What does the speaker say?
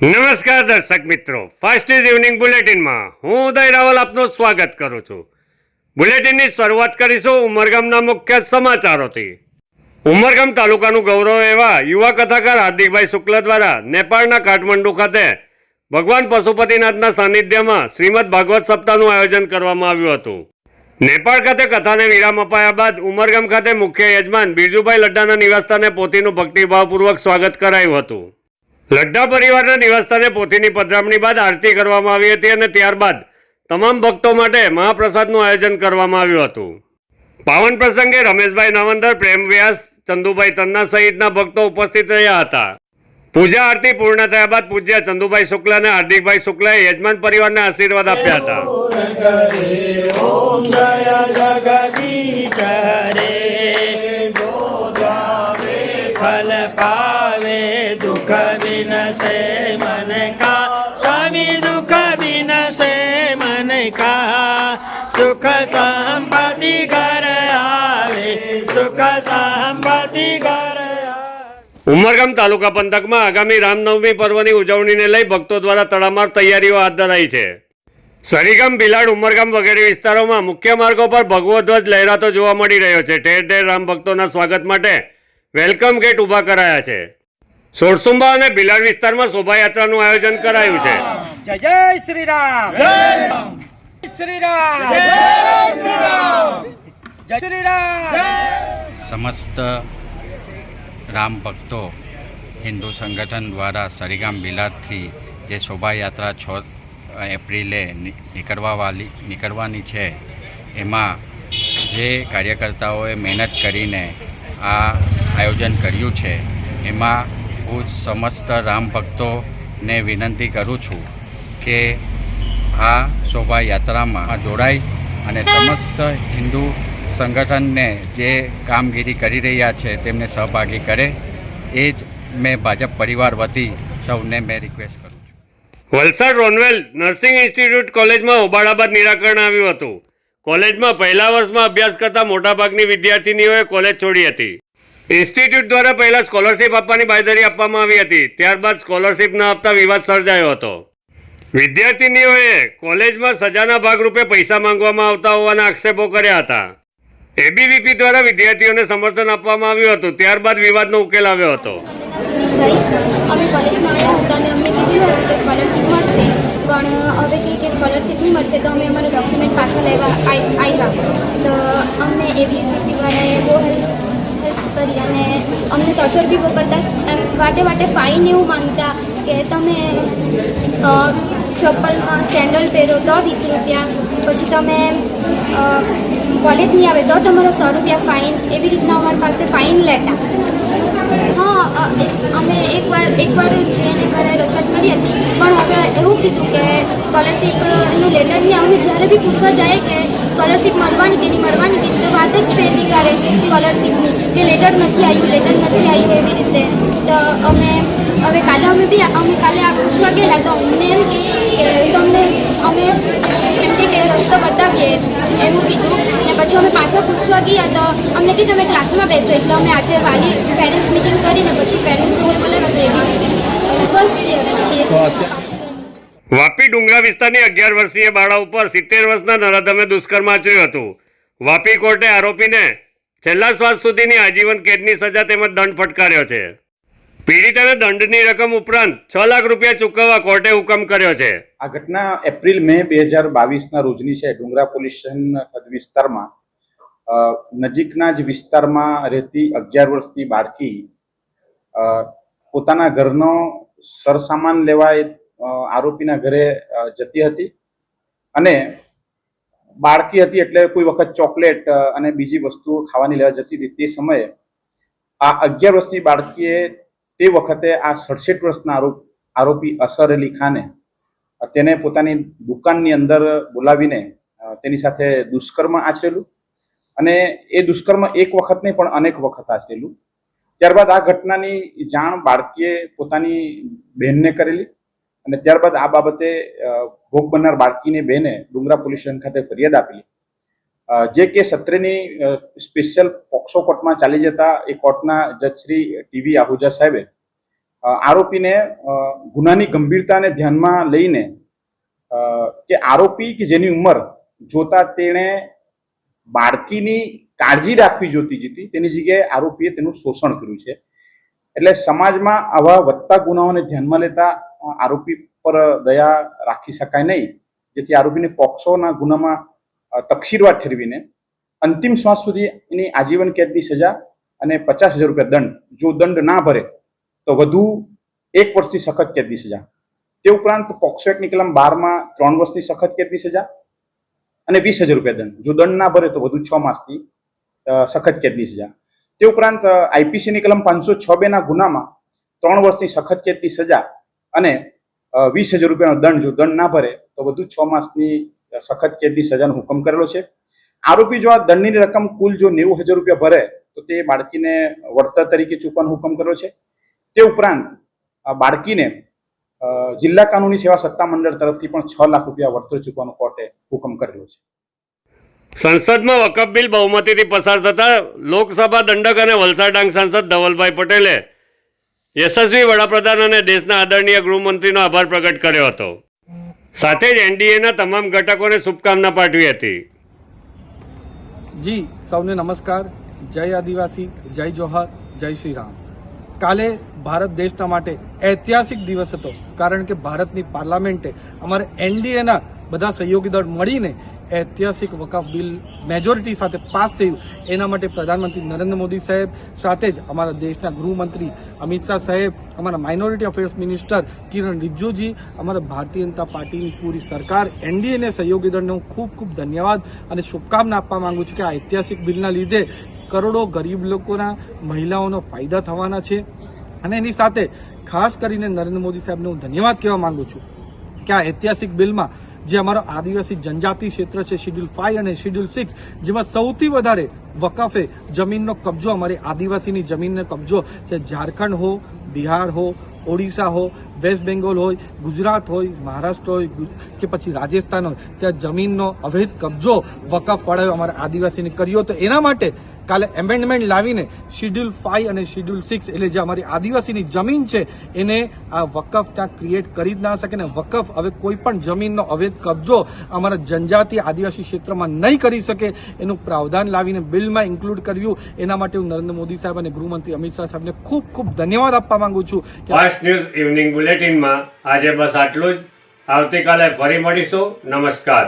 નમસ્કાર દર્શક મિત્રો. ફાસ્ટ ઇઝ ઇવનિંગ બુલેટિનમાં હું ઉદય રાવલ આપનું સ્વાગત કરું છું. બુલેટિનની શરૂઆત કરીશું ઉમરગામના મુખ્ય સમાચારોથી. ઉમરગામ તાલુકાનું ગૌરવ એવા યુવા કથાકાર હાર્દિકભાઈ શુક્લ દ્વારા નેપાળના કાઠમંડુ ખાતે ભગવાન પશુપતિનાથના સાનિધ્યમાં શ્રીમદ ભાગવત સપ્તાહનું આયોજન કરવામાં આવ્યું હતું. નેપાળ ખાતે કથાને વિરામ અપાયા બાદ ઉમરગામ ખાતે મુખ્ય યજમાન બિરજુભાઈ લડ્ડાના નિવાસસ્થાને પોતીનું ભક્તિભાવપૂર્વક સ્વાગત કરાયું હતું. લડ્ડા પરિવારના નિવાસસ્થાને પોથીની પધરામણી બાદ આરતી કરવામાં આવી હતી અને ત્યારબાદ તમામ ભક્તો માટે મહાપ્રસાદનું આયોજન કરવામાં આવ્યું હતું પાવન પ્રસંગે રમેશભાઈ નવંદર પ્રેમ વ્યાસ ચંદુભાઈ તન્ના સહિતના ભક્તો ઉપસ્થિત રહ્યા હતા પૂજા આરતી પૂર્ણ થયા બાદ પૂજ્ય ચંદુભાઈ શુક્લા અને હાર્દિકભાઈ શુક્લાએ યજમાન પરિવારને આશીર્વાદ આપ્યા હતા સંપત્તિ ઘર આવે સુખ સંપત્તિ ઘર ઉમરગામ તાલુકા પંથકમાં આગામી રામનવમી પર્વની ઉજવણીને લઈ ભક્તો દ્વારા તડામાર તૈયારીઓ હાથ ધરાઈ છે. સરીગામ ભિલાડ ઉમરગામ વગેરે વિસ્તારોમાં મુખ્ય માર્ગો પર ભગવો ધ્વજ લહેરાતો જોવા મળી રહ્યો છે. ઠેર ઠેર રામ ભક્તોના સ્વાગત માટે વેલકમ ગેટ ઊભા કરાયા છે. સોરસુંબા અને ભિલાડ વિસ્તારમાં શોભાયાત્રાનું આયોજન કરાયું છે. જય જય શ્રી રામ. જય સમસ્ત રામ ભક્તો હિન્દુ સંગઠન દ્વારા સરીગામ બિલારથી જે શોભાયાત્રા છ એપ્રિલે નીકળવાવાલી નીકળવાની છે એમાં જે કાર્યકર્તાઓએ મહેનત કરીને આ આયોજન કર્યું છે એમાં હું સમસ્ત રામ ભક્તોને વિનંતી કરું છું કે આ શોભાયાત્રામાં જોડાઈ અને સમસ્ત હિન્દુ સંગઠનને જે કામગીરી કરી રહ્યા છે તેમને સહભાગી કરે, એ જ મેં ભાજપ પરિવાર વતી સૌને મેં રિક્વેસ્ટ કરું છું. વલસાડ રોનવેલ નર્સિંગ ઇન્સ્ટિટ્યૂટ કોલેજમાં હોબાળા બાદ નિરાકરણ આવ્યું હતું. કોલેજમાં પહેલા વર્ષમાં અભ્યાસ કરતા મોટાભાગની વિદ્યાર્થીનીઓએ કોલેજ છોડી હતી. ઇન્સ્ટિટ્યૂટ દ્વારા પહેલા સ્કોલરશિપ આપવાની બાંયધરી આપવામાં આવી હતી. ત્યારબાદ સ્કોલરશિપ ન આપતા વિવાદ સર્જાયો હતો. વિદ્યાર્થીનીઓએ કોલેજમાં સજાના ભાગરૂપે પૈસા માંગવામાં આવતા હોવાના આક્ષેપો કર્યા હતા એબીવીપી દ્વારા વિદ્યાર્થીઓને સમર્થન આપવામાં આવ્યું હતું ત્યારબાદ વિવાદનો ઉકેલ આવ્યો હતો પણ હવે કે સ્કોલરશીપ નહીં મળશે તો અમે અમારા ડોક્યુમેન્ટ પાછા લેવા આવ્યા તો અમને એવી વાળાએ બહુ હેલ્પ કરી અને અમને ટોર્ચર બી બહુ કરતા. એમ વાટે વાટે ફાઇન એવું માંગતા કે તમે અ, ચપ્પલમાં સેન્ડલ પહેરો તો વીસ રૂપિયા. પછી તમે અ, કોલેજ નહીં આવે તો તમારો સો રૂપિયા ફાઇન એવી રીતના અમારી પાસે ફાઇન લેતા હા અ, એક- અમે એકવાર એકવાર જઈને ઘરે રજૂઆત કરી હતી. પણ હવે એવું કીધું કે સ્કોલરશીપનું લેટર નહીં અમે જ્યારે બી પૂછવા જાય કે સ્કોલરશીપ મળવાની કે નહીં મળવાની કે નહીં તો વાત જ ફેરવી કરે સ્કોલરશીપની કે લેટર નથી આવ્યું લેટર નથી આવ્યું એવી રીતે. તો અમે હવે કાલે અમે બી અમે કાલે આ પૂછવા ગયેલા તો અમને એમ કે તમને અમે એમ કે કે રસ્તો બતાવીએ એવું કીધું. અને પછી અમે પાછા પૂછવા ગયા તો અમને કીધું તમે ક્લાસમાં બેસો. એટલે અમે આજે વાલી પેરેન્ટ્સ મિટિંગ કરીને પછી પેરેન્ટ્સને બોલાવ્યા તો એવી રીતે. ફર્સ્ટ વાપી ડુંગરા વિસ્તારની અગિયાર વર્ષીય બાળા ઉપર સિત્તેર વર્ષના નરાધમે દુષ્કર્મ આચર્યું હતું. વાપી કોર્ટે આરોપીને છેલ્લા શ્વાસ સુધીની આજીવન કેદની સજા તેમજ દંડ ફટકાર્યો છે. પીડિતાને દંડની રકમ ઉપરાંત છ લાખ રૂપિયા ચૂકવવા કોર્ટે હુકમ કર્યો છે. આ ઘટના એપ્રિલ મે બે હજાર બાવીસના રોજની છે. ડુંગરા પોલીસ સ્ટેશન વિસ્તારમાં નજીકના જ વિસ્તારમાં રહેતી અગિયાર વર્ષની બાળકી પોતાના ઘરનો સરસામાન લેવા આરોપીના ઘરે જતી હતી અને બાળકી હતી એટલે કોઈ વખત ચોકલેટ અને બીજી વસ્તુઓ ખાવાની લેવા જતી હતી તે સમયે આ અગિયાર વર્ષની બાળકીએ તે વખતે આ સડસઠ વર્ષના આરોપ, આરોપી અસર અલી ખાને તેને પોતાની દુકાનની અંદર બોલાવીને તેની સાથે દુષ્કર્મ આચરેલું અને એ દુષ્કર્મ એક વખત નહીં પણ અનેક વખત આચરેલું. ત્યારબાદ આ ઘટનાની જાણ બાળકીએ પોતાની બહેનને કરેલી અને ત્યારબાદ આ બાબતે ભોગ બનનાર બાળકીને બહેને ડુંગરા પોલીસ સ્ટેશન ખાતે ફરિયાદ આપેલી. જે કે સત્રની સ્પેશિયલ પોક્સો કોર્ટમાં ચાલી જતા એ કોર્ટના જજ શ્રી ટીવી આહુજા સાહેબે આરોપીને ગુનાની ગંભીરતાને ધ્યાનમાં લઈને કે આરોપી કે જેની ઉંમર જોતા તેણે બાળકીની કાળજી રાખવી જોતી હતી તેની જગ્યાએ આરોપીએ તેનું શોષણ કર્યું છે. એટલે સમાજમાં આવા વધતા ગુનાઓને ધ્યાનમાં લેતા આરોપી પર દયા રાખી શકાય નહીં. જેથી આરોપીને પોક્સોના ગુનામાં તકસીરવાર ઠેરવીને અંતિમ શ્વાસ સુધી એની આજીવન કેદની સજા અને પચાસ હજાર રૂપિયા દંડ, જો દંડ ના ભરે, તો વધુ એક વર્ષથી સખત કેદની સજા. તે ઉપરાંત પોક્સો એક્ટની કલમ બારમાં ત્રણ વર્ષની સખત કેદની સજા અને વીસ હજાર રૂપિયા દંડ. જો દંડ ના ભરે, તો વધુ છ માસની સખત કેદની સજા. તે ઉપરાંત આઈપીસીની કલમ પાંચસો છ બેના ગુનામાં ત્રણ વર્ષની સખત કેદની સજા અને વીસ હજાર રૂપિયાનો દંડ જો દંડ ના ભરે, તો વધુ છ માસની સખત કેદની સજાનો હુકમ કરેલો છે. આરોપી જો આ દંડની રકમ કુલ જો નેવું હજાર રૂપિયા ભરે, તો તે બાળકીને વળતર તરીકે ચૂકવાનો હુકમ કર્યો છે. તે ઉપરાંત બાળકીને જિલ્લા કાનૂની સેવા સત્તામંડળ તરફથી પણ છ લાખ રૂપિયા વળતર ચૂકવાનો કોર્ટે હુકમ કરેલો છે. સંસદમાં વકફ બિલ બહુમતીથી પસાર થતા લોકસભા દંડક અને વલસાડ ડાંગ સાંસદ ધવલભાઈ પટેલે યશસ્વી વડાપ્રધાન અને દેશના આદરણીય ગૃહમંત્રીનો આભાર પ્રગટ કર્યો હતો. સાથે જ એનડીએના તમામ ઘટકોને શુભકામના પાઠવી હતી. જી, સૌને નમસ્કાર. જય આદિવાસી, જય જોહર, જય શ્રી રામ. કાલે ભારત દેશના માટે ઐતિહાસિક દિવસ હતો, કારણ કે ભારતની પાર્લામેન્ટે અમારે એનડીએના બધા સહયોગી દળ મળીને ઐતિહાસિક વકફ બિલ મેજોરિટી સાથે પાસ થયું. એના માટે પ્રધાનમંત્રી નરેન્દ્ર મોદી સાહેબ સાથે જ અમારા દેશના ગૃહમંત્રી અમિત શાહ સાહેબ, અમારા minority affairs minister Kiran Rijijuji, અમારા ભારતીય જનતા પાર્ટીની પૂરી સરકાર એનડીએને સહયોગી દળને હું ખૂબ ખૂબ ધન્યવાદ અને શુભકામના આપવા માંગુ છું કે આ ઐતિહાસિક બિલના લીધે કરોડો ગરીબ લોકોના મહિલાઓનો ફાયદા થવાના છે. અને એની સાથે ખાસ કરીને નરેન્દ્ર મોદી સાહેબને હું ધન્યવાદ કહેવા માંગુ છું કે આ ઐતિહાસિક બિલમાં જે અમારો આદિવાસી જનજાતિ ક્ષેત્ર છે શેડ્યુલ ફાઈવ અને શેડ્યુલ સિક્સ જેમાં સૌથી વધારે વકફે જમીનનો કબજો અમારી આદિવાસીની જમીનનો કબજો છે. ઝારખંડ હો, બિહાર હો, ઓડિશા હો, વેસ્ટ બેંગોલ હોય, ગુજરાત હોય, મહારાષ્ટ્ર હોય કે પછી રાજસ્થાન હોય, ત્યાં જમીનનો અવૈધ કબજો વકફ ફાળવ્યો અમારા આદિવાસીને કર્યો. તો એના માટે કાલે એમેન્ડમેન્ટ લાવીને શિડ્યુલ ફાઈવ અને શિડ્યુલ સિક્સ એટલે જે અમારી આદિવાસીની જમીન છે, એને આ વકફ ત્યાં ક્રિએટ કરી જ ના શકે ને વકફ હવે કોઈ પણ જમીનનો અવૈધ કબજો અમારા જનજાતિ આદિવાસી ક્ષેત્રમાં નહીં કરી શકે એનું પ્રાવધાન લાવીને બિલમાં ઇન્ક્લુડ કર્યું. એના માટે હું નરેન્દ્ર મોદી સાહેબ અને ગૃહમંત્રી અમિત શાહ સાહેબને ખૂબ ખૂબ ધન્યવાદ આપવા માંગુ છું ફાસ્ટ ન્યૂઝ ઇવનિંગ બુલેટિનમાં આજે બસ આટલું જ. આવતીકાલે ફરી મળીશું. નમસ્કાર.